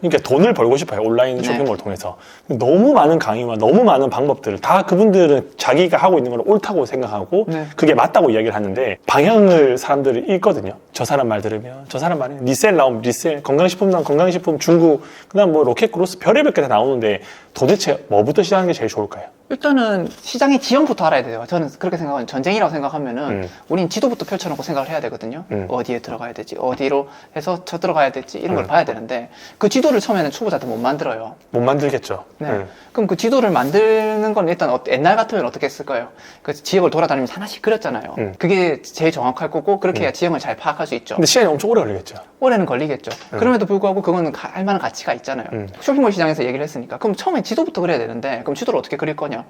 그러니까 돈을 벌고 싶어요 온라인 네. 쇼핑몰 통해서 너무 많은 강의와 너무 많은 방법들을 다 그분들은 자기가 하고 있는 걸 옳다고 생각하고 네. 그게 맞다고 이야기를 하는데 방향을 사람들이 읽거든요 저 사람 말 들으면 저 사람 말에 리셀 나오면 리셀 건강식품 나오면 건강식품 중국 그다음 뭐 로켓크로스 별의별 게 다 나오는데 도대체 뭐부터 시작하는 게 제일 좋을까요? 일단은 시장의 지형부터 알아야 돼요. 저는 그렇게 생각하는 전쟁이라고 생각하면은 음. 우린 지도부터 펼쳐놓고 생각을 해야 되거든요. 음. 어디에 들어가야 될지, 어디로 해서 쳐 들어가야 될지 이런 걸 음. 봐야 되는데 그 지도를 처음에는 초보자들 못 만들어요. 못 만들겠죠 네. 음. 그럼 그 지도를 만드는 건 일단 어- 옛날 같으면 어떻게 했을까요? 그 지역을 돌아다니면서 하나씩 그렸잖아요. 음. 그게 제일 정확할 거고 그렇게 해야 지형을 잘 파악할 수 있죠. 근데 시간이 엄청 오래 걸리겠죠 오래는 걸리겠죠. 그럼에도 불구하고 그거는 가- 할 만한 가치가 있잖아요. 음. 쇼핑몰 시장에서 얘기를 했으니까. 그럼 처음에 지도부터 그려야 되는데, 그럼 지도를 어떻게 그릴 거냐?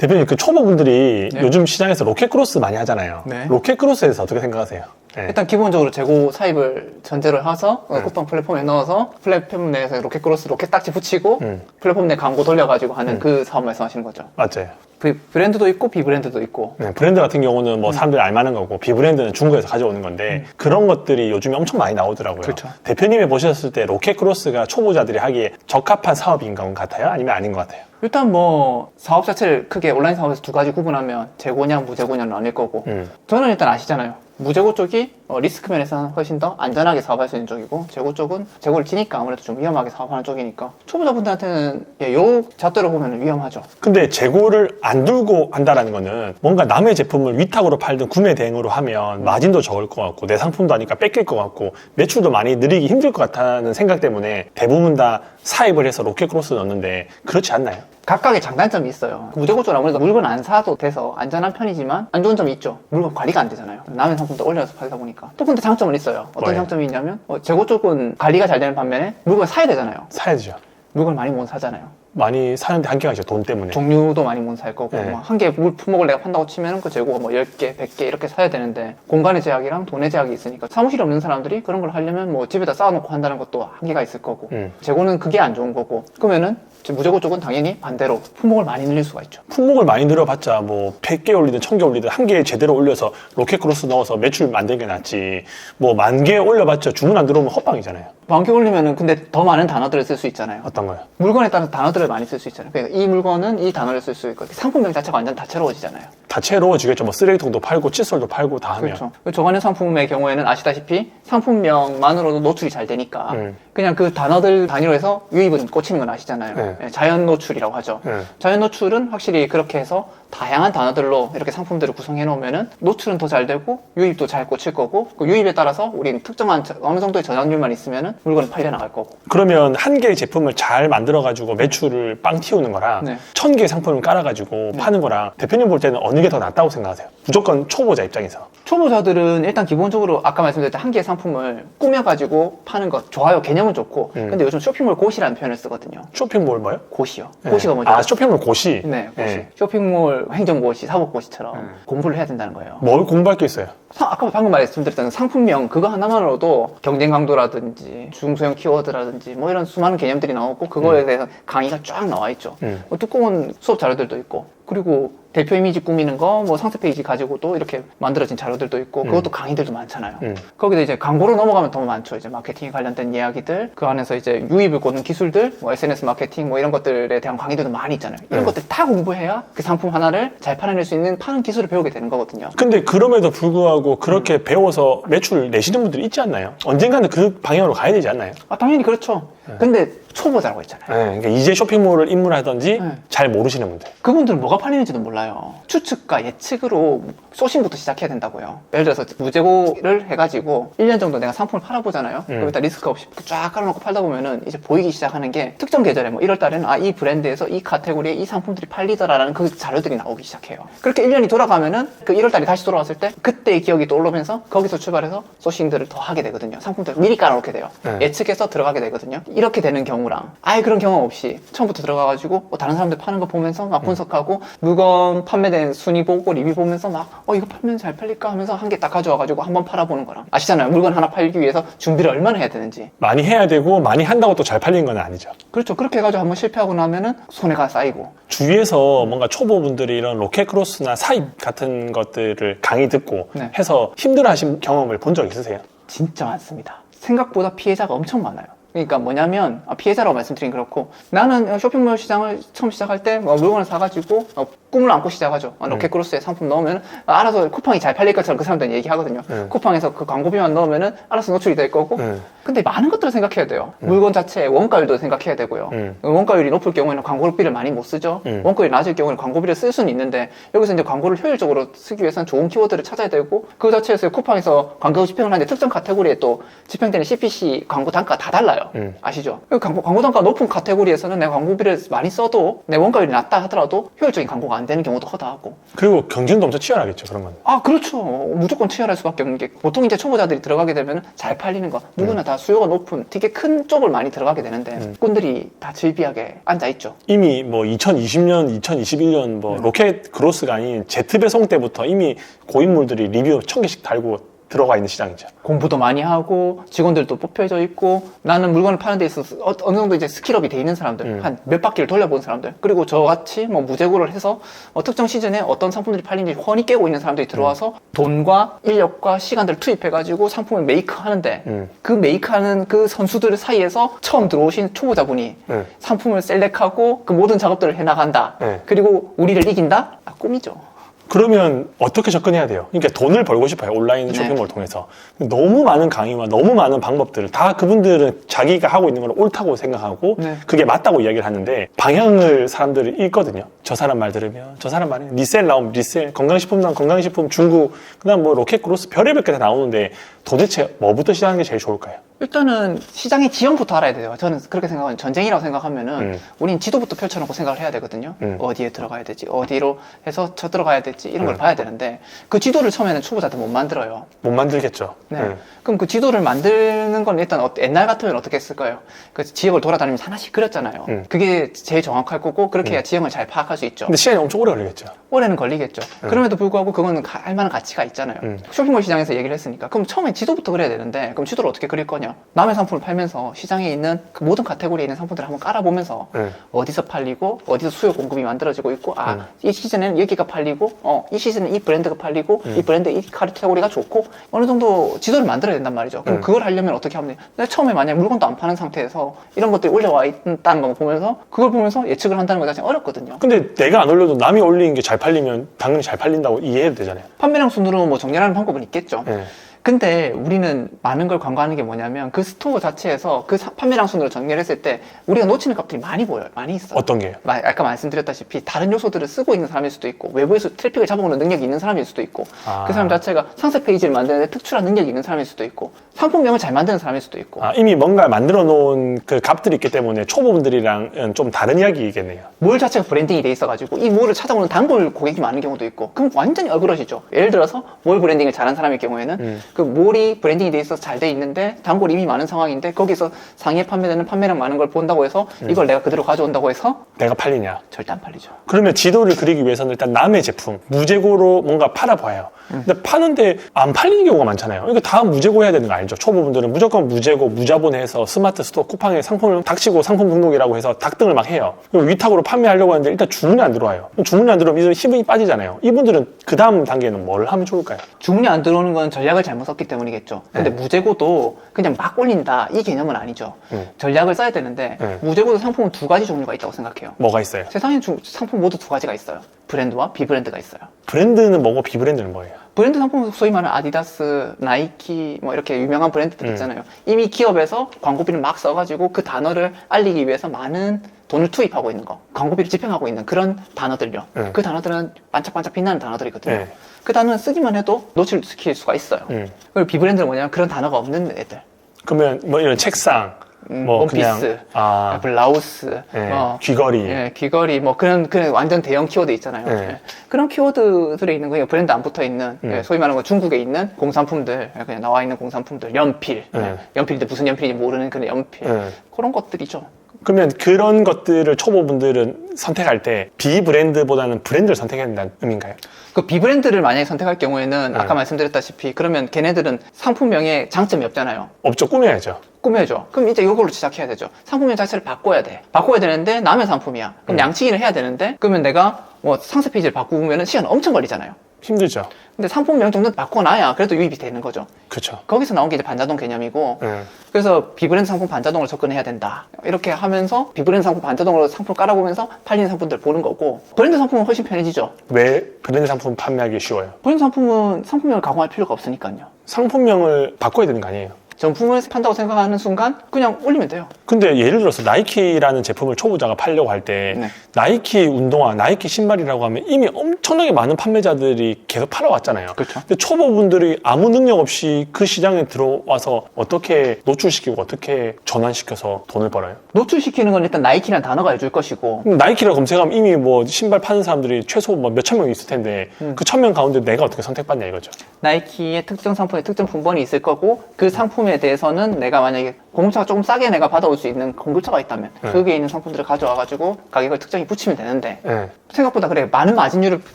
대표님 그 초보분들이 네. 요즘 시장에서 로켓크로스 많이 하잖아요 네. 로켓크로스에 대해서 어떻게 생각하세요? 네. 일단 기본적으로 재고 사입을 전제로 해서 어, 음. 쿠팡 플랫폼에 넣어서 플랫폼 내에서 로켓 크로스 로켓 딱지 붙이고 음. 플랫폼 내 광고 돌려가지고 하는 음. 그 사업 말씀하시는 거죠. 맞아요 브- 브랜드도 있고 비브랜드도 있고 네, 브랜드 같은 경우는 음. 뭐 사람들이 알만한 거고 비브랜드는 중국에서 가져오는 건데 그런 것들이 요즘에 엄청 많이 나오더라고요. 그렇죠. 대표님이 보셨을 때 로켓 크로스가 초보자들이 하기에 적합한 사업인 것 같아요? 아니면 아닌 것 같아요? 일단 뭐 사업 자체를 크게 온라인 사업에서 두 가지 구분하면 재고냐 무재고냐는 아닐 거고 음. 저는 일단 아시잖아요. 무재고 쪽이 어, 리스크 면에서는 훨씬 더 안전하게 사업할 수 있는 쪽이고 재고 쪽은 재고를 지니까 아무래도 좀 위험하게 사업하는 쪽이니까 초보자분들한테는 예, 요 잣대로 보면 위험하죠. 근데 재고를 안 두고 한다라는 거는 뭔가 남의 제품을 위탁으로 팔든 구매 대행으로 하면 마진도 적을 것 같고 내 상품도 하니까 뺏길 것 같고 매출도 많이 늘리기 힘들 것 같다는 생각 때문에 대부분 다 사입을 해서 로켓크로스 넣는데 그렇지 않나요? 각각의 장단점이 있어요. 쪽은 아무래도 물건 안 사도 돼서 안전한 편이지만 안 좋은 점이 있죠. 물건 관리가 안 되잖아요. 남의 상품도 올려서 팔다 보니까. 또 근데 장점은 있어요. 어떤 뭐예요? 장점이 있냐면 어, 재고 쪽은 관리가 잘 되는 반면에 물건 사야 되잖아요. 사야죠. 물건 많이 못 사잖아요. 많이 사는데 한계가 있죠. 돈 때문에. 종류도 많이 못 살 거고 네. 한개 물품목을 내가 판다고 치면 그 재고가 뭐 10개, 100개 이렇게 사야 되는데 공간의 제약이랑 돈의 제약이 있으니까 사무실이 없는 사람들이 그런 걸 하려면 뭐 집에다 쌓아놓고 한다는 것도 한계가 있을 거고 음. 재고는 그게 안 좋은 거고 그러면은 무재고 쪽은 당연히 반대로 품목을 많이 늘릴 수가 있죠. 품목을 많이 늘어봤자 뭐 100개 올리든 1000개 올리든 한 개 제대로 올려서 로켓 크로스 넣어서 매출 만들는 게 낫지 뭐 만 개 올려봤자 주문 안 들어오면 헛방이잖아요 많게 올리면은 근데 더 많은 단어들을 쓸 수 있잖아요. 어떤 거요? 물건에 따라서 단어들을 많이 쓸 수 있잖아요. 그러니까 이 물건은 이 단어를 쓸 수 있고 상품명 자체가 완전 다채로워지잖아요. 다채로워지겠죠 뭐 쓰레기통도 팔고 칫솔도 팔고 다 하면 그렇죠. 저간의 상품의 경우에는 아시다시피 상품명만으로도 노출이 잘 되니까 음. 그냥 그 단어들 단위로 해서 유입은 꽂히는 건 아시잖아요. 네. 예, 자연 노출이라고 하죠. 네. 자연 노출은 확실히 그렇게 해서 다양한 단어들로 이렇게 상품들을 구성해 놓으면은 노출은 더 잘 되고 유입도 잘 꽂힐 거고 그 유입에 따라서 우리는 특정한 저- 어느 정도의 저장률만 있으면은 물건은 팔려 나갈 거고. 그러면 한 개의 제품을 잘 만들어 가지고 매출을 빵 튀우는 거랑 네. 천 개의 상품을 깔아 가지고 파는 거랑 대표님 볼 때는 어느 게 더 낫다고 생각하세요? 무조건 초보자 입장에서 초보자들은 일단 기본적으로 아까 말씀드렸던 한 개의 상품을 꾸며가지고 파는 것 좋아요. 개념은 좋고. 음. 근데 요즘 쇼핑몰 고시라는 표현을 쓰거든요. 쇼핑몰 뭐요? 고시요. 네. 고시가 뭐죠? 아 쇼핑몰 고시 네, 고시. 네. 쇼핑몰 행정고시, 사법고시처럼 음. 공부를 해야 된다는 거예요. 뭘 공부할 게 있어요? 사- 아까 방금 말씀드렸던 상품명 그거 하나만으로도 경쟁 강도라든지 중소형 키워드라든지 뭐 이런 수많은 개념들이 나오고 그거에 대해서 강의가 쫙 나와 있죠. 음. 뭐 두꺼운 수업 자료들도 있고 그리고 대표 이미지 꾸미는 거 뭐 상세 페이지 가지고도 이렇게 만들어진 자료들도 있고 그것도 강의들도 많잖아요. 음. 거기다 이제 광고로 넘어가면 더 많죠. 이제 마케팅에 관련된 이야기들, 그 안에서 이제 유입을 꽂는 기술들, 뭐 SNS 마케팅 뭐 이런 것들에 대한 강의들도 많이 있잖아요. 이런 음. 것들 다 공부해야 그 상품 하나를 잘 팔아낼 수 있는 파는 기술을 배우게 되는 거거든요. 근데 그럼에도 불구하고 그렇게 배워서 매출 내시는 분들이 있지 않나요? 언젠가는 그 방향으로 가야 되지 않나요? 아, 당연히 그렇죠. 근데 초보자라고 했잖아요. 네, 그러니까 이제 쇼핑몰을 입문하든지 네. 잘 모르시는 분들. 그분들은 뭐가 팔리는지도 몰라요. 추측과 예측으로 소싱부터 시작해야 된다고요. 예를 들어서 무재고를 해가지고 1년 정도 내가 상품을 팔아보잖아요. 음. 거기다 리스크 없이 쫙 깔아놓고 팔다 보면은 이제 보이기 시작하는 게 특정 계절에 뭐 1월 달에는 아, 이 브랜드에서 이 카테고리에 이 상품들이 팔리더라라는 그 자료들이 나오기 시작해요. 그렇게 1년이 돌아가면은 그 1월 달이 다시 돌아왔을 때 그때의 기억이 떠오르면서 거기서 출발해서 소싱들을 더 하게 되거든요. 상품들을 미리 깔아놓게 돼요. 네. 예측해서 들어가게 되거든요. 이렇게 되는 경우 랑 아예 그런 경험 없이 처음부터 들어가가지고 뭐 다른 사람들 파는 거 보면서 막 분석하고 물건 판매된 순위 보고 리뷰 보면서 막 어 이거 팔면 잘 팔릴까 하면서 한 개 딱 가져와가지고 한번 팔아보는 거랑 아시잖아요. 물건 하나 팔기 위해서 준비를 얼마나 해야 되는지. 많이 해야 되고 많이 한다고 또 잘 팔리는 건 아니죠. 그렇죠. 그렇게 해가지고 한번 실패하고 나면은 손해가 쌓이고. 주위에서 뭔가 초보분들이 이런 로켓크로스나 사입 같은 것들을 강의 듣고 네. 해서 힘들어하신 경험을 본 적 있으세요? 진짜 많습니다. 생각보다 피해자가 엄청 많아요. 그러니까 뭐냐면 아, 피해자라고 말씀드린 그렇고 나는 쇼핑몰 시장을 처음 시작할 때 뭐 물건을 사가지고 어, 꿈을 안고 시작하죠. 어, 로켓크로스에 상품 넣으면 알아서 쿠팡이 잘 팔릴 것처럼 그 사람들은 얘기하거든요. 음. 쿠팡에서 그 광고비만 넣으면은 알아서 노출이 될 거고. 음. 근데 많은 것들을 생각해야 돼요. 물건 자체의 원가율도 생각해야 되고요. 음. 원가율이 높을 경우에는 광고비를 많이 못 쓰죠. 음. 원가율이 낮을 경우에는 광고비를 쓸 수는 있는데 여기서 이제 광고를 효율적으로 쓰기 위해서는 좋은 키워드를 찾아야 되고 그 자체에서 쿠팡에서 광고 집행을 하는데 특정 카테고리에 또 집행되는 CPC 광고 단가 다 달라요. 음. 아시죠? 그 광고, 광고 단가 높은 카테고리에서는 내가 광고비를 많이 써도 내 원가율이 낮다 하더라도 효율적인 광고가 안 되는 경우도 허다하고. 그리고 경쟁도 엄청 치열하겠죠, 그런 건. 아 그렇죠. 무조건 치열할 수밖에 없는 게 보통 이제 초보자들이 들어가게 되면 잘 팔리는 거. 누구나 다 수요가 높은 되게 큰 쪽을 많이 들어가게 되는데 음. 꾼들이 다 질비하게 앉아 있죠. 이미 뭐 2020년, 2021년 뭐 로켓 그로스가 아닌 제트 배송 때부터 이미 고인물들이 리뷰 천 개씩 달고 들어가 있는 시장이죠. 공부도 많이 하고 직원들도 뽑혀져 있고 나는 물건을 파는 데 있어서 어, 어느 정도 이제 스킬업이 돼 있는 사람들 음. 한몇 바퀴를 돌려본 사람들 그리고 저같이 뭐 무재고를 해서 어, 특정 시즌에 어떤 상품들이 팔리는지 훤히 깨고 있는 사람들이 들어와서 돈과 인력과 시간들을 투입해 가지고 상품을 메이크 하는데 음. 그 메이크하는 그 선수들 사이에서 처음 들어오신 초보자분이 네. 상품을 셀렉하고 그 모든 작업들을 해나간다 네. 그리고 우리를 이긴다 아, 꿈이죠 그러면 어떻게 접근해야 돼요? 그러니까 돈을 벌고 싶어요. 온라인 네. 쇼핑몰을 통해서. 너무 많은 강의와 너무 많은 방법들을 다 그분들은 자기가 하고 있는 걸 옳다고 생각하고 네. 그게 맞다고 이야기를 하는데 방향을 사람들이 읽거든요. 저 사람 말 들으면 저 사람 말에 리셀 나오면 리셀, 건강식품 나오면 건강식품, 중국, 그다음 뭐 로켓 그로스 별의별 게 다 나오는데 도대체 뭐부터 시작하는 게 제일 좋을까요? 일단은 시장의 지형부터 알아야 돼요. 저는 그렇게 생각하는 전쟁이라고 생각하면은 음. 우린 지도부터 펼쳐놓고 생각을 해야 되거든요. 음. 어디에 들어가야 될지, 어디로 해서 쳐 들어가야 될지 이런 걸 음. 봐야 되는데 그 지도를 처음에는 초보자들 못 만들어요. 못 만들겠죠. 네. 네. 그럼 그 지도를 만드는 건 일단 어- 옛날 같으면 어떻게 했을까요? 그 지역을 돌아다니면서 하나씩 그렸잖아요. 음. 그게 제일 정확할 거고 그렇게 해야 지형을 잘 파악할 수 있죠. 근데 시간이 엄청 오래 걸리겠죠. 오래는 걸리겠죠. 그럼에도 불구하고 그거는 가- 할 만한 가치가 있잖아요. 음. 쇼핑몰 시장에서 얘기를 했으니까. 그럼 처음에 지도부터 그려야 되는데, 그럼 지도를 어떻게 그릴 거냐? 남의 상품을 팔면서 시장에 있는 그 모든 카테고리에 있는 상품들을 한번 깔아보면서 네. 어디서 팔리고, 어디서 수요 공급이 만들어지고 있고, 아, 음. 이 시즌에는 여기가 팔리고, 어, 이 시즌은 이 브랜드가 팔리고, 이 브랜드 이 카테고리가 좋고, 어느 정도 지도를 만들어야 된단 말이죠. 그럼 음. 그걸 하려면 어떻게 하면 돼요? 처음에 만약에 물건도 안 파는 상태에서 이런 것들이 올라와 있다는 걸 보면서, 그걸 보면서 예측을 한다는 거 자체는 어렵거든요. 근데 내가 안 올려도 남이 올리는 게 잘 팔리면 당연히 잘 팔린다고 이해해도 되잖아요. 판매량 순으로 뭐 정렬하는 방법은 있겠죠. 네. 근데 우리는 많은 걸 광고하는 게 뭐냐면 그 스토어 자체에서 그 사- 판매량 순으로 정렬했을 때 우리가 놓치는 값들이 많이 보여요. 많이 있어요. 어떤 게요? 마- 아까 말씀드렸다시피 다른 요소들을 쓰고 있는 사람일 수도 있고 외부에서 트래픽을 잡아오는 능력이 있는 사람일 수도 있고 아. 그 사람 자체가 상세 페이지를 만드는 데 특출한 능력이 있는 사람일 수도 있고 상품명을 잘 만드는 사람일 수도 있고 아, 이미 뭔가 만들어 놓은 그 값들이 있기 때문에 초보분들이랑은 좀 다른 이야기이겠네요. 몰 자체가 브랜딩이 돼 있어가지고 이 몰을 찾아오는 단골 고객이 많은 경우도 있고 그럼 완전히 얼그러지죠. 예를 들어서 몰 브랜딩을 잘하는 사람일 경우에는 음. 그 몰이 브랜딩이 돼 있어서 잘 돼 있는데 단골이 이미 많은 상황인데 거기서 상위에 판매되는 판매량 많은 걸 본다고 해서 음. 이걸 내가 그대로 가져온다고 해서 내가 팔리냐? 절대 안 팔리죠. 그러면 지도를 그리기 위해서는 일단 남의 제품, 무재고로 뭔가 팔아봐요. 근데 파는데 안 팔리는 경우가 많잖아요. 그러니까 다 무재고 해야 되는 거 알죠? 초보분들은 무조건 무재고, 무자본해서 스마트 스토어 쿠팡에 상품을 닥치고 상품 등록이라고 해서 닥등을 막 해요. 그리고 위탁으로 판매하려고 하는데 일단 주문이 안 들어와요. 주문이 안 들어오면 이들 힘이 빠지잖아요. 이분들은 그 다음 단계는 뭘 하면 좋을까요? 주문이 안 들어오는 건 전략을 잘못 썼기 때문이겠죠. 근데 네. 무재고도 그냥 막 올린다 이 개념은 아니죠. 음. 전략을 써야 되는데 네. 무재고도 상품은 두 가지 종류가 있다고 생각해요. 뭐가 있어요? 세상에 주- 상품 모두 두 가지가 있어요. 브랜드와 비브랜드가 있어요. 브랜드는 뭐고 비브랜드는 뭐예요? 브랜드 상품은 소위 말하는 아디다스, 나이키 뭐 이렇게 유명한 브랜드들 음. 있잖아요. 이미 기업에서 광고비를 막 써가지고 그 단어를 알리기 위해서 많은 돈을 투입하고 있는 거, 광고비를 집행하고 있는 그런 단어들요. 음. 그 단어들은 반짝반짝 빛나는 단어들이거든요. 네. 그 단어는 쓰기만 해도 노출시킬 수가 있어요. 음. 그리고 비브랜드는 뭐냐면 그런 단어가 없는 애들. 그러면 뭐 이런 책상, 음, 뭐 원피스, 그냥 아, 블라우스, 예, 뭐 귀걸이, 예, 귀걸이 뭐 그런 그런 완전 대형 키워드 있잖아요. 네. 예. 그런 키워드들이 있는 거예요. 브랜드 안 붙어 있는 음. 예, 소위 말하는 거 중국에 있는 공산품들 예, 그냥 나와 있는 공산품들 연필 네. 예, 연필인데 무슨 연필인지 모르는 그런 연필 예. 그런 것들이죠. 그러면 그런 것들을 초보분들은 선택할 때 비브랜드보다는 브랜드를 선택해야 된다는 의미인가요? 그 비브랜드를 만약에 선택할 경우에는 네. 아까 말씀드렸다시피 그러면 걔네들은 상품명에 장점이 없잖아요. 업적 꾸며야죠. 꾸며줘. 그럼 이제 이걸로 시작해야 되죠. 상품명 자체를 바꿔야 돼. 바꿔야 되는데 남의 상품이야. 그럼 음. 양치기를 해야 되는데 그러면 내가 뭐 상세 페이지를 바꾸면 시간 엄청 걸리잖아요. 힘들죠. 근데 상품 명 정도 바꿔놔야 그래도 유입이 되는 거죠. 그렇죠. 거기서 나온 게 이제 반자동 개념이고 예. 그래서 비브랜드 상품 반자동으로 접근해야 된다. 이렇게 하면서 비브랜드 상품 반자동으로 상품 깔아보면서 팔리는 상품들 보는 거고 브랜드 상품은 훨씬 편해지죠. 왜 브랜드 상품 판매하기 쉬워요? 브랜드 상품은 상품명을 가공할 필요가 없으니까요. 상품명을 바꿔야 되는 거 아니에요? 정품을 판다고 생각하는 순간 그냥 올리면 돼요. 근데 예를 들어서 나이키라는 제품을 초보자가 팔려고 할 때 네. 나이키 운동화, 나이키 신발이라고 하면 이미 엄청나게 많은 판매자들이 계속 팔아왔잖아요. 그렇죠. 근데 초보분들이 아무 능력 없이 그 시장에 들어와서 어떻게 노출시키고 어떻게 전환시켜서 돈을 벌어요? 노출시키는 건 일단 나이키라는 단어가 해줄 것이고 나이키라고 검색하면 이미 뭐 신발 파는 사람들이 최소 뭐 몇천 명 있을 텐데 음. 그 천 명 가운데 내가 어떻게 선택받냐 이거죠. 나이키의 특정 상품에 특정 분번이 있을 거고 그 상품에 대해서는 내가 만약에 공급차가 조금 싸게 내가 받아올 수 있는 공급차가 있다면 네. 거기에 있는 상품들을 가져와가지고 가격을 특정히 붙이면 되는데 예. 생각보다 그래 많은 마진율을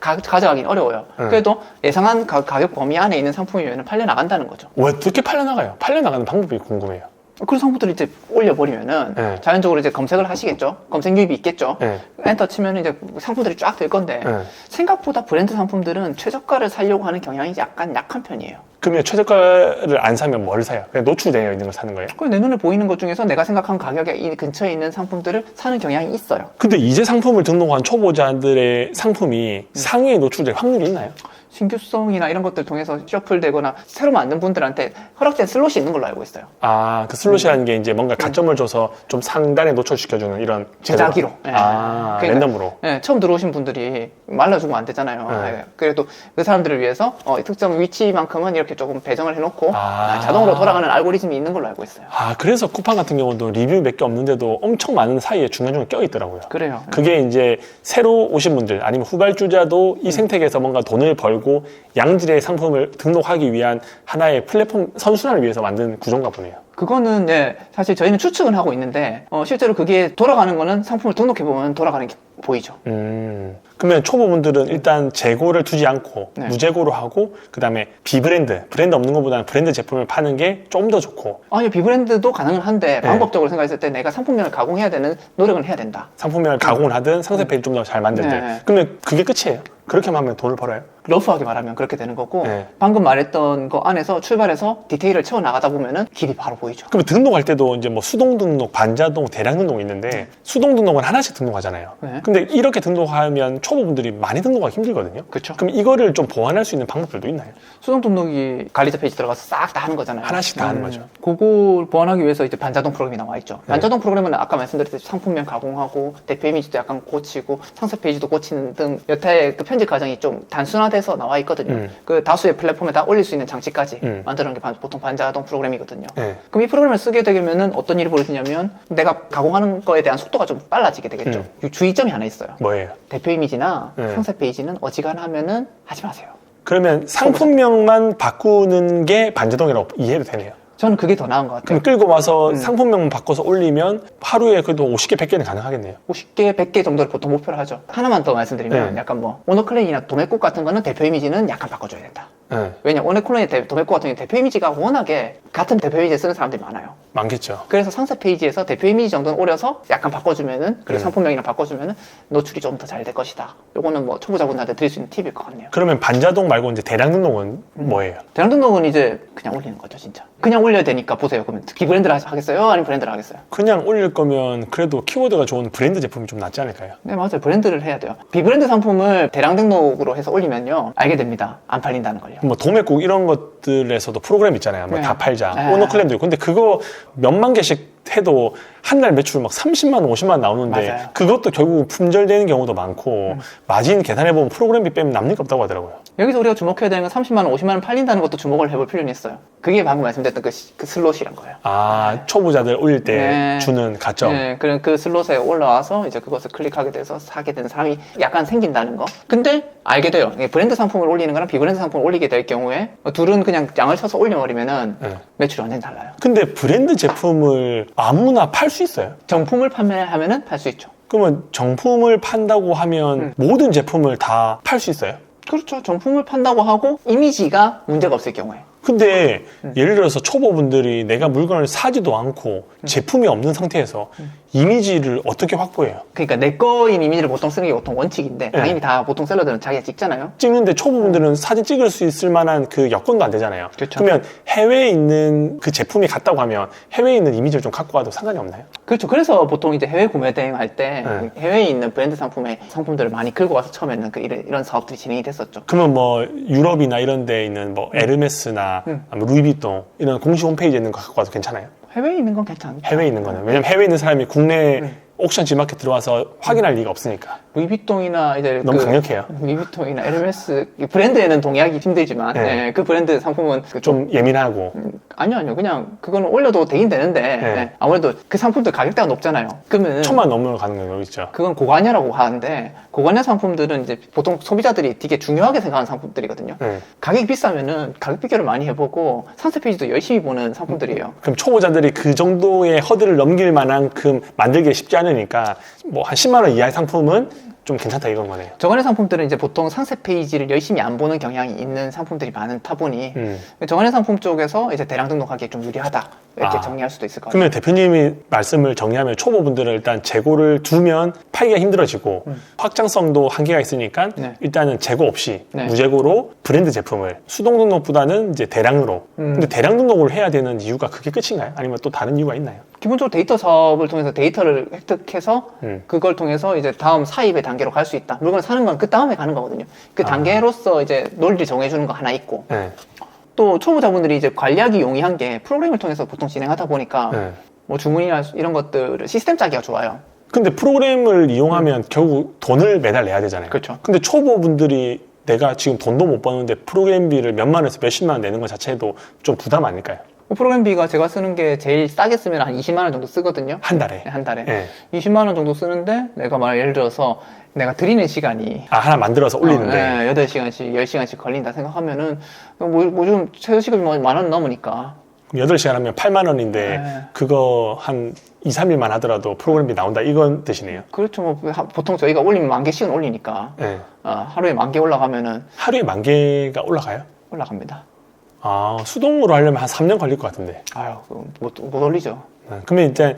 가, 져가긴 어려워요. 네. 그래도 예상한 가, 격 범위 안에 있는 상품이면 팔려 나간다는 거죠. 어떻게 팔려 나가요? 팔려 나가는 방법이 궁금해요. 그런 상품들을 이제 올려버리면은 네. 자연적으로 이제 검색을 하시겠죠. 검색 유입이 있겠죠. 예. 엔터 치면 이제 상품들이 쫙 될 건데 예. 생각보다 브랜드 상품들은 최저가를 살려고 하는 경향이 약간 약한 편이에요. 그러면 최저가를 안 사면 뭘 사요? 그냥 노출되어 있는 걸 사는 거예요? 그내 눈에 보이는 것 중에서 내가 생각한 가격에 이 근처에 있는 상품들을 사는 경향이 있어요. 근데 이제 상품을 등록한 초보자들의 상품이 음. 상위에 노출될 확률이 있나요? 신규성이나 이런 것들 통해서 셔플되거나 새로 만든 분들한테 허락된 슬롯이 있는 걸로 알고 있어요. 아, 그 슬롯이라는 게 이제 뭔가 가점을 줘서 좀 상단에 노출시켜주는 이런 제자기로. 제도가- 아, 예. 그러니까 랜덤으로. 네, 처음 들어오신 분들이 말라주면 안 되잖아요. 네. 네, 그래도 그 사람들을 위해서 어, 특정 위치만큼은 이렇게 조금 배정을 해놓고 아. 아, 자동으로 돌아가는 알고리즘이 있는 걸로 알고 있어요. 아, 그래서 쿠팡 같은 경우도 리뷰 몇 개 없는데도 엄청 많은 사이에 중간중간 껴있더라고요. 그래요. 그게 이제 새로 오신 분들 아니면 후발주자도 음. 이 생태계에서 뭔가 돈을 벌고 양질의 상품을 등록하기 위한 하나의 플랫폼 선순환을 위해서 만든 구조인가 보네요. 그거는 네, 사실 저희는 추측은 하고 있는데 어, 실제로 그게 돌아가는 거는 상품을 등록해 보면 돌아가는 게 보이죠. 음. 그러면 초보분들은 일단 재고를 두지 않고 네. 무재고로 하고 그 다음에 비브랜드, 브랜드 없는 것보다는 브랜드 제품을 파는 게 좀 더 좋고 아니 비브랜드도 가능은 한데 네. 방법적으로 생각했을 때 내가 상품명을 가공해야 되는 노력은 해야 된다. 상품명을 가공을 하든 상세 페이지 좀 더 잘 만들든 네. 그러면 그게 끝이에요. 그렇게만 하면 돈을 벌어요. 러프하게 말하면 그렇게 되는 거고 네. 방금 말했던 거 안에서 출발해서 디테일을 채워 나가다 보면은 길이 바로 보이죠. 그러면 등록할 때도 이제 뭐 수동 등록, 반자동, 대량 등록이 있는데 수동 등록은 하나씩 등록하잖아요. 네. 근데 이렇게 등록하면 초보분들이 많이 등록하기 힘들거든요. 그렇죠. 그럼 이거를 좀 보완할 수 있는 방법들도 있나요? 수동 등록이 관리자 페이지 들어가서 싹 다 하는 거잖아요. 하나씩 다 하는 거죠. 그걸 보완하기 위해서 이제 반자동 프로그램이 나와 있죠. 반자동 프로그램은 아까 말씀드렸듯이 상품명 가공하고 대표 이미지도 약간 고치고 상세 페이지도 고치는 등 여타의 그 편집 과정이 좀 단순화 돼서 나와 있거든요. 음. 그 다수의 플랫폼에 다 올릴 수 있는 장치까지 음. 만들어 놓은 게 반- 보통 반자동 프로그램이거든요. 네. 그럼 이 프로그램을 쓰게 되면은 어떤 일이 벌어지냐면 내가 가공하는 거에 대한 속도가 좀 빨라지게 되겠죠. 이 주의점이 하나 있어요. 뭐예요? 대표 이미지나 네. 상세 페이지는 어지간하면은 하지 마세요. 그러면 상품명만 바꾸는 게 반자동이라고 이해도 되네요. 저는 그게 더 나은 것 같아요. 그럼 끌고 와서 음. 상품명만 바꿔서 올리면 하루에 그래도 50개, 100개는 가능하겠네요. 50개, 100개 정도를 보통 목표로 하죠. 하나만 더 말씀드리면 네. 약간 뭐 오너클레인이나 도매꽃 같은 거는 대표 이미지는 약간 바꿔줘야 된다. 네, 왜냐 대- 도매꽃 같은 경우 대표 이미지가 워낙에 같은 대표 이미지 쓰는 사람들이 많아요. 많겠죠. 그래서 상세 페이지에서 대표 이미지 정도는 오려서 약간 바꿔주면은 그리고 네. 상품명이랑 바꿔주면은 노출이 좀 더 잘 될 것이다. 요거는 뭐 초보자분들한테 드릴 수 있는 팁일 것 같네요. 그러면 반자동 말고 이제 대량 등록은 뭐예요? 대량 등록은 이제 그냥 올리는 거죠, 진짜. 그냥 올려야 되니까 보세요. 그러면 비브랜드를 하- 하겠어요? 아니면 브랜드를 하겠어요? 그냥 올릴 거면 그래도 키워드가 좋은 브랜드 제품이 좀 낫지 않을까요? 네, 맞아요. 브랜드를 해야 돼요. 비브랜드 상품을 대량 등록으로 해서 올리면요. 알게 됩니다. 안 팔린다는 걸요. 뭐 도매국 이런 것 들에서도 프로그램 있잖아요. 뭐 네. 다 팔자. 네. 오너클랜도 있고. 근데 그거 몇만 개씩 해도 한 달 매출 막 30만 원, 50만 원 나오는데 맞아요. 음. 그것도 결국 품절되는 경우도 많고 마진 계산해 보면 프로그램비 빼면 남는 게 없다고 하더라고요. 여기서 우리가 주목해야 되는 건 30만 원, 50만 원 팔린다는 것도 주목을 해볼 필요는 있어요. 그게 방금 말씀드렸던 그, 시- 그 슬롯이란 거예요. 아, 초보자들 올릴 때 네. 주는 가점. 네, 그런 그 슬롯에 올라와서 이제 그것을 클릭하게 돼서 사게 되는 사람이 약간 생긴다는 거. 근데 알게 돼요. 브랜드 상품을 올리는 거랑 비브랜드 상품을 올리게 될 경우에 둘은 그냥 양을 쳐서 올려버리면은 네. 매출이 완전히 달라요. 근데 브랜드 제품을 아무나 팔 수 있어요? 정품을 판매하면은 팔 수 있죠. 그러면 정품을 판다고 하면 음. 모든 제품을 다 팔 수 있어요? 그렇죠. 정품을 판다고 하고 이미지가 문제가 없을 경우에. 근데 예를 들어서 초보분들이 내가 물건을 사지도 않고 제품이 없는 상태에서 이미지를 어떻게 확보해요? 그러니까 내 거인 이미지를 보통 쓰는 게 보통 원칙인데 네. 당연히 다 보통 셀러들은 자기가 찍잖아요. 찍는데 초보분들은 사진 찍을 수 있을 만한 그 여건도 안 되잖아요. 그렇죠. 그러면 해외에 있는 그 제품이 같다고 하면 해외에 있는 이미지를 좀 갖고 와도 상관이 없나요? 그렇죠. 그래서 보통 이제 해외 구매 대행 할 때 네. 해외에 있는 브랜드 상품의 상품들을 많이 긁고 와서 처음에는 그 이런, 이런 사업들이 진행이 됐었죠. 그러면 뭐 유럽이나 이런 데 있는 뭐 에르메스나 음. 아니면 루이비통 이런 공식 홈페이지에 있는 거 갖고 와도 괜찮아요? 해외에 있는 건 괜찮죠. 해외에 있는 거는 왜냐면 해외에 있는 사람이 국내 네. 옥션 지마켓 들어와서 확인할 리가 없으니까 루이비통이나 이제 너무 그 강력해요. 루이비통이나 에르메스 이 브랜드에는 동의하기 힘들지만 네. 예, 그 브랜드 상품은 그 좀 예민하고 음, 아니요 아니요 그냥 그거는 올려도 되긴 되는데 네. 예, 아무래도 그 상품들 가격대가 높잖아요. 그러면 천만 넘으러 가는 거 있죠. 그건 고관여라고 하는데 고관여 상품들은 이제 보통 소비자들이 되게 중요하게 생각하는 상품들이거든요. 네. 가격이 비싸면은 가격 비교를 많이 해보고 상세 페이지도 열심히 보는 상품들이에요. 그럼 초보자들이 그 정도의 허들을 넘길 만큼 만들기 쉽지 않 으니까 뭐 한 10만 원 이하의 상품은 좀 괜찮다 이건 거네요. 저간의 상품들은 이제 보통 상세 페이지를 열심히 안 보는 경향이 있는 상품들이 많다 보니 음. 저간의 상품 쪽에서 이제 대량 등록하기에 좀 유리하다 이렇게 아. 정리할 수도 있을 것 같아요. 그러면 대표님이 말씀을 정리하면 초보분들은 일단 재고를 두면 팔기가 힘들어지고 확장성도 한계가 있으니까 음. 네. 일단은 재고 없이 네. 무재고로 브랜드 제품을 수동 등록보다는 이제 대량으로 음. 근데 대량 등록을 해야 되는 이유가 그게 끝인가요? 아니면 또 다른 이유가 있나요? 기본적으로 데이터 사업을 통해서 데이터를 획득해서 음. 그걸 통해서 이제 다음 사입의 단계로 갈 수 있다. 물건을 사는 건 그 다음에 가는 거거든요. 그 아. 단계로서 이제 논리를 정해주는 거 하나 있고 네. 또 초보자분들이 이제 관리하기 용이한 게 프로그램을 통해서 보통 진행하다 보니까 네. 뭐 주문이나 이런 것들을 시스템 짜기가 좋아요. 근데 프로그램을 이용하면 결국 돈을 매달 내야 되잖아요. 음. 그렇죠. 근데 초보분들이 내가 지금 돈도 못 버는데 프로그램비를 몇만 원에서 몇십만 원 내는 것 자체도 좀 부담 아닐까요? 그 프로그램비가 제가 쓰는 게 제일 싸게 쓰면 한 20만 원 정도 쓰거든요. 한 달에. 한 달에. 네. 20만 원 정도 쓰는데 내가 말 예를 들어서 내가 드리는 시간이 아, 하나 만들어서 올리는데. 어, 네, 8시간씩, 10시간씩 걸린다 생각하면은 뭐, 뭐좀 최저 시급이 뭐만원 넘으니까 그럼 8시간 하면 8만 원인데 네. 그거 한 2, 3일만 하더라도 프로그램비 나온다 이건 뜻이네요. 그렇죠. 뭐 하- 보통 저희가 올리면 만 개씩은 올리니까 네. 어, 하루에 만 개 올라가면은 하루에 만 개가 올라가요? 올라갑니다. 아, 수동으로 하려면 한 3년 걸릴 것 같은데. 아유, 못, 못 올리죠. 네. 그러면 일단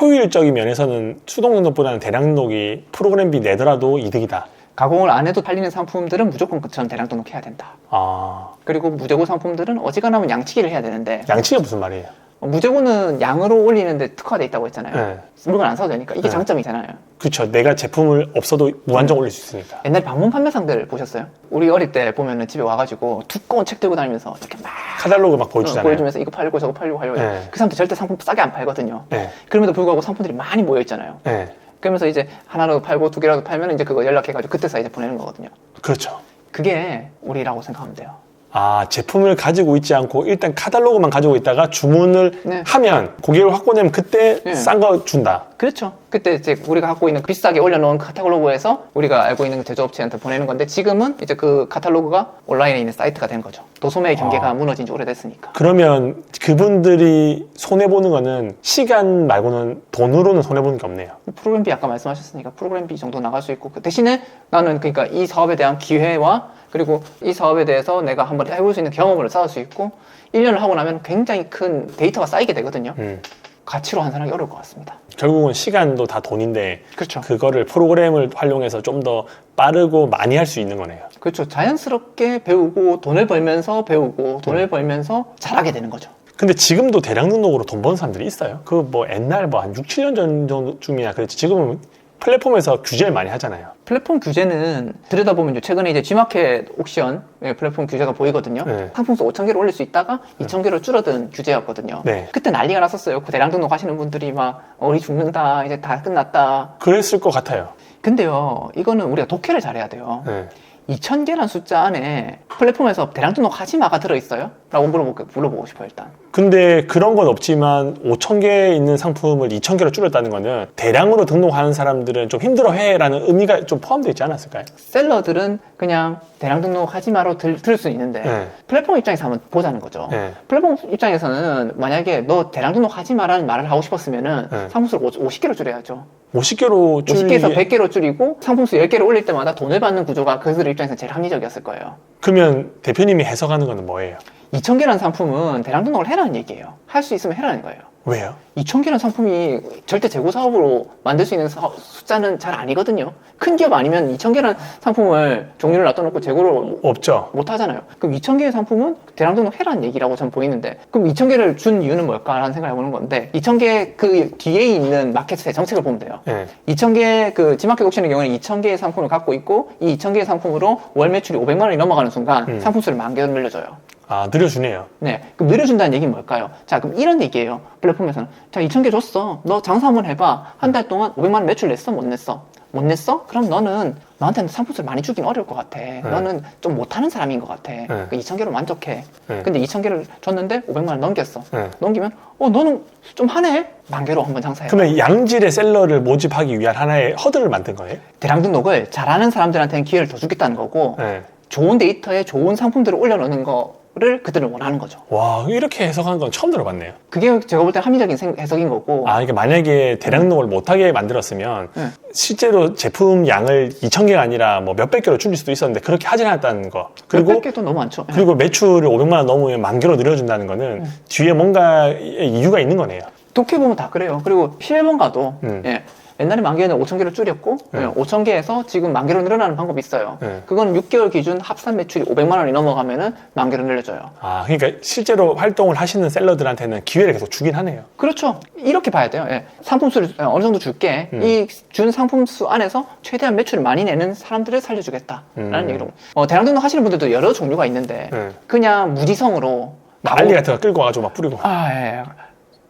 효율적인 면에서는 수동 등록보다는 대량 등록이 프로그램비 내더라도 이득이다. 가공을 안 해도 팔리는 상품들은 무조건 그처럼 대량 등록해야 된다. 아, 그리고 무재고 상품들은 어지간하면 양치기를 해야 되는데 양치가 무슨 말이에요? 어, 무재고는 양으로 올리는데 특화돼 있다고 했잖아요. 네. 물건 안 사도 되니까 이게 네. 장점이잖아요. 그렇죠. 내가 제품을 없어도 무한정 올릴 수 있으니까. 옛날 방문 판매상들 보셨어요? 우리 어릴 때 보면은 집에 와가지고 두꺼운 책 들고 다니면서 이렇게 막 카탈로그 막 어, 보여주잖아요. 보여주면서 이거 팔고 저거 팔고 하려고. 네. 그 사람들 절대 상품 싸게 안 팔거든요. 네. 그럼에도 불구하고 상품들이 많이 모여 있잖아요. 네. 그러면서 이제 하나라도 팔고 두 개라도 팔면 이제 그거 연락해가지고 그때 사이즈 보내는 거거든요. 그렇죠. 그게 우리라고 생각하면 돼요. 아, 제품을 가지고 있지 않고 일단 카탈로그만 가지고 있다가 주문을 네. 하면 고객을 확보내면 그때 네. 싼 거 준다. 그렇죠. 그때 이제 우리가 갖고 있는 비싸게 올려놓은 카탈로그에서 우리가 알고 있는 그 제조업체한테 보내는 건데 지금은 이제 그 카탈로그가 온라인에 있는 사이트가 된 거죠. 도소매의 경계가 아. 무너진 지 오래됐으니까. 그러면 그분들이 손해보는 거는 시간 말고는 돈으로는 손해보는 게 없네요. 프로그램비 아까 말씀하셨으니까 프로그램비 정도 나갈 수 있고 그 대신에 나는 그러니까 이 사업에 대한 기회와 그리고 이 사업에 대해서 내가 한번 해볼 수 있는 경험을 쌓을 수 있고 1년을 하고 나면 굉장히 큰 데이터가 쌓이게 되거든요. 음. 가치로 환산하기 어려울 것 같습니다. 결국은 시간도 다 돈인데 그렇죠. 그거를 프로그램을 활용해서 좀 더 빠르고 많이 할 수 있는 거네요. 그렇죠. 자연스럽게 배우고 돈을 벌면서 배우고 돈을 벌면서 잘하게 되는 거죠. 근데 지금도 대량 등록으로 돈 버는 사람들이 있어요. 그 뭐 옛날 뭐 한 6, 7년 전 정도쯤이야 그랬지. 지금은 플랫폼에서 규제를 많이 하잖아요. 플랫폼 규제는 들여다보면 이제 최근에 이제 G마켓 옥션 예, 플랫폼 규제가 보이거든요. 네. 상품수 5천 개를 올릴 수 있다가 2천 개로 줄어든 규제였거든요. 네. 그때 난리가 났었어요. 그 대량 등록하시는 분들이 막 어, 우리 죽는다 이제 다 끝났다. 그랬을 것 같아요. 근데요, 이거는 우리가 독해를 잘해야 돼요. 네. 2,000개란 숫자 안에 플랫폼에서 대량 등록 하지 마가 들어있어요? 라고 물어보고, 물어보고 싶어요, 일단. 근데 그런 건 없지만 5천 개 있는 상품을 2천 개로 줄였다는 거는 대량으로 등록하는 사람들은 좀 힘들어해라는 의미가 좀 포함되어 있지 않았을까요? 셀러들은 그냥 대량 등록하지 마로 들, 들을 수는 있는데 네. 플랫폼 입장에서 한번 보자는 거죠. 네. 플랫폼 입장에서는 만약에 너 대량 등록하지 마라는 말을 하고 싶었으면은 네. 상품수를 50개로 줄여야죠. 50개로 줄이 50개에서 100개로 줄이고 상품수 10개를 올릴 때마다 돈을 받는 구조가 그들 입장에서 제일 합리적이었을 거예요. 그러면 대표님이 해석하는 거는 뭐예요? 2,000개라는 상품은 대량 등록을 해라는 얘기예요. 할 수 있으면 해라는 거예요. 왜요? 2,000개라는 상품이 절대 재고 사업으로 만들 수 있는 사- 숫자는 잘 아니거든요. 큰 기업 아니면 2,000개라는 상품을 종류를 놔둬놓고 재고를 없죠. 못 하잖아요. 그럼 2,000개의 상품은 대량 등록해라는 얘기라고 저는 보이는데 그럼 2,000개를 준 이유는 뭘까라는 생각을 해보는 건데 2,000개 그 뒤에 있는 마켓의 정책을 보면 돼요. 네. 2,000개 그 지마켓 옥션의 경우에는 2,000개의 상품을 갖고 있고 이 2,000개의 상품으로 월 매출이 500만 원이 넘어가는 순간 음. 상품 수를 만 개로 늘려줘요. 아, 늘려주네요. 네. 그럼 늘려준다는 얘기는 뭘까요? 자, 그럼 이런 얘기예요. 플랫폼에서는. 자, 2,000개 줬어. 너 장사 한번 해봐. 한 달 동안 500만 원 매출 냈어? 못 냈어? 못 냈어? 그럼 너는 너한테는 상품수를 많이 주긴 어려울 것 같아. 너는 좀 못하는 사람인 것 같아. 그 2,000개로 만족해. 네. 근데 2,000개를 줬는데 500만 원 넘겼어. 네. 넘기면, 어, 너는 좀 하네? 만 개로 한번 장사해. 그러면 양질의 셀러를 모집하기 위한 하나의 허들을 만든 거예요? 대량 등록을 잘하는 사람들한테는 기회를 더 주겠다는 거고, 네. 좋은 데이터에 좋은 상품들을 올려놓는 거 를 그들은 원하는 거죠. 와, 이렇게 해석하는 건 처음 들어봤네요. 그게 제가 볼 때 합리적인 생- 해석인 거고, 아, 그러니까 만약에 대량 농을 못하게 만들었으면 네. 실제로 제품 양을 2,000개가 아니라 뭐 몇백 개로 줄일 수도 있었는데 그렇게 하진 않았다는 거. 그리고 몇백 개도 너무 많죠. 그리고 매출을 500만 원 넘으면 만 개로 늘려준다는 거는 뒤에 뭔가 이유가 있는 거네요. 독해 보면 다 그래요. 그리고 실버가도 음. 예. 옛날에 만 개는 5천 개를 줄였고 네. 5천 개에서 지금 만 개로 늘어나는 방법이 있어요. 네. 그거는 6개월 기준 합산 매출이 500만 원이 넘어가면은 만 개로 늘려줘요. 아, 그러니까 실제로 활동을 하시는 셀러들한테는 기회를 계속 주긴 하네요. 그렇죠. 이렇게 봐야 돼요. 예. 상품 수를 어, 어느 정도 줄게. 음. 이준 상품 수 안에서 최대한 매출을 많이 내는 사람들을 살려주겠다라는 음. 얘기로. 어, 대량 등록 하시는 분들도 여러 종류가 있는데 네. 그냥 무지성으로 알리 같은 거 끌고 와가지고 막 뿌리고. 아, 예.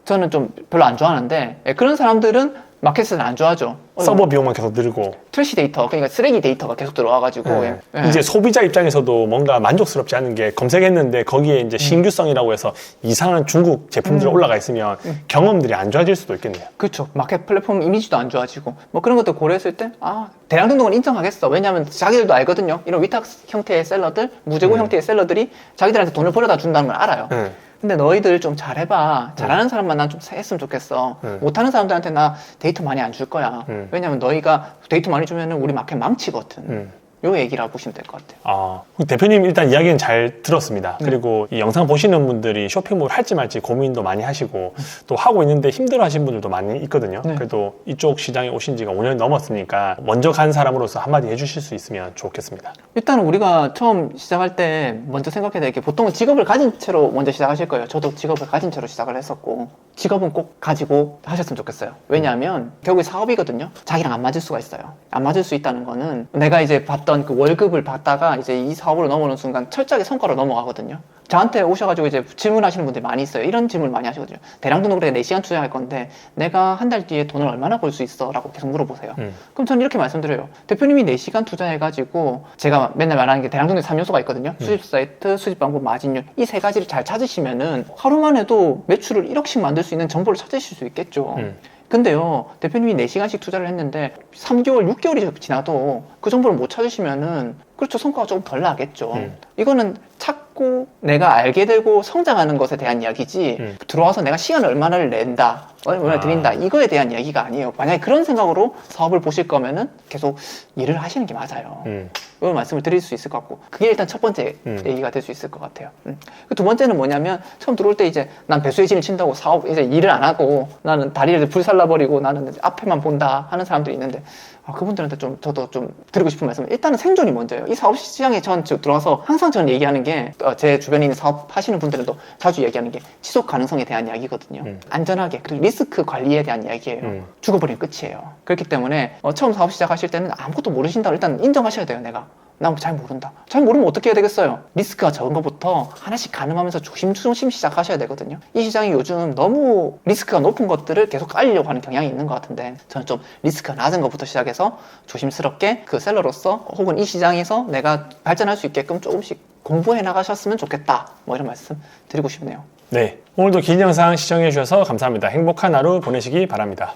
저는 좀 별로 안 좋아하는데 예, 그런 사람들은 마켓을 안 좋아하죠. 어, 서버 비용만 계속 늘고. 트래시 데이터, 그러니까 쓰레기 데이터가 계속 들어와가지고 네. 예. 예. 이제 소비자 입장에서도 뭔가 만족스럽지 않은 게 검색했는데 거기에 이제 신규성이라고 해서 이상한 중국 제품들 음. 올라가 있으면 경험들이 안 좋아질 수도 있겠네요. 그렇죠. 마켓 플랫폼 이미지도 안 좋아지고 뭐 그런 것들 고려했을 때 아 대량 등록은 인정하겠어. 왜냐하면 자기들도 알거든요. 이런 위탁 형태의 셀러들, 무재고 음. 형태의 셀러들이 자기들한테 돈을 벌어다 준다는 걸 알아요. 네. 근데 너희들 좀 잘해봐. 잘하는 사람만 난 좀 했으면 좋겠어. 음. 못하는 사람들한테 나 데이터 많이 안 줄 거야. 음. 왜냐면 너희가 데이터 많이 주면은 우리 마켓 망치거든. 음. 요 얘기라고 보시면 될 것 같아요. 아, 대표님 일단 이야기는 잘 들었습니다. 네. 그리고 이 영상 보시는 분들이 쇼핑몰 할지 말지 고민도 많이 하시고 또 하고 있는데 힘들어 하시는 분들도 많이 있거든요. 네. 그래도 이쪽 시장에 오신 지가 5년이 넘었으니까 먼저 간 사람으로서 한마디 해주실 수 있으면 좋겠습니다. 일단 우리가 처음 시작할 때 먼저 생각해야 될 게 보통은 직업을 가진 채로 먼저 시작하실 거예요. 저도 직업을 가진 채로 시작을 했었고 직업은 꼭 가지고 하셨으면 좋겠어요. 왜냐하면 결국에 사업이거든요. 자기랑 안 맞을 수가 있어요. 안 맞을 수 있다는 거는 내가 이제 받던 그 월급을 받다가 이제 이 사업으로 넘어오는 순간 철저하게 성과로 넘어가거든요. 저한테 오셔가지고 이제 질문하시는 분들이 많이 있어요. 이런 질문 많이 하시거든요. 대량 등록을 해 4시간 투자할 건데 내가 한 달 뒤에 돈을 얼마나 벌 수 있어? 라고 계속 물어보세요. 음. 그럼 저는 이렇게 말씀드려요. 대표님이 4시간 투자해가지고 제가 맨날 말하는 게 대량 등록 3요소가 있거든요. 수집 사이트, 수집 방법, 마진율 이 세 가지를 잘 찾으시면은 하루만 해도 매출을 1억씩 만들 수 있는 정보를 찾으실 수 있겠죠. 음. 근데요, 대표님이 4시간씩 투자를 했는데 3개월, 6개월이 지나도 그 정보를 못 찾으시면은 그렇죠. 성과가 조금 덜 나겠죠. 음. 이거는 찾고 내가 알게 되고 성장하는 것에 대한 이야기지 음. 들어와서 내가 시간을 얼마나를 낸다, 얼마나 아. 드린다 이거에 대한 이야기가 아니에요. 만약에 그런 생각으로 사업을 보실 거면은 계속 일을 하시는 게 맞아요. 음. 이런 말씀을 드릴 수 있을 것 같고 그게 일단 첫 번째 음. 얘기가 될 수 있을 것 같아요. 음. 그두 번째는 뭐냐면 처음 들어올 때 이제 난 배수의 진을 친다고 사업 이제 일을 안 하고 나는 다리를 불살라 버리고 나는 앞에만 본다 하는 사람들이 있는데 아, 그분들한테 좀 저도 좀 드리고 싶은 말씀은 일단은 생존이 먼저예요. 이 사업 시장에 전 들어와서 항상 저는 얘기하는 게 제 주변에 있는 사업 하시는 분들도 자주 얘기하는 게 지속 가능성에 대한 이야기거든요. 음. 안전하게 그리고 리스크 관리에 대한 이야기예요. 음. 죽어버리면 끝이에요. 그렇기 때문에 어, 처음 사업 시작하실 때는 아무것도 모르신다고 일단 인정하셔야 돼요, 내가. 나잘 모른다. 잘 모르면 어떻게 해야 되겠어요? 리스크가 적은 것부터 하나씩 가늠하면서 조심조심 시작하셔야 되거든요. 이 시장이 요즘 너무 리스크가 높은 것들을 계속 깔려고 하는 경향이 있는 것 같은데 저는 좀 리스크가 낮은 것부터 시작해서 조심스럽게 그 셀러로서 혹은 이 시장에서 내가 발전할 수 있게끔 조금씩 공부해 나가셨으면 좋겠다. 뭐 이런 말씀 드리고 싶네요. 네. 오늘도 긴 영상 시청해 주셔서 감사합니다. 행복한 하루 보내시기 바랍니다.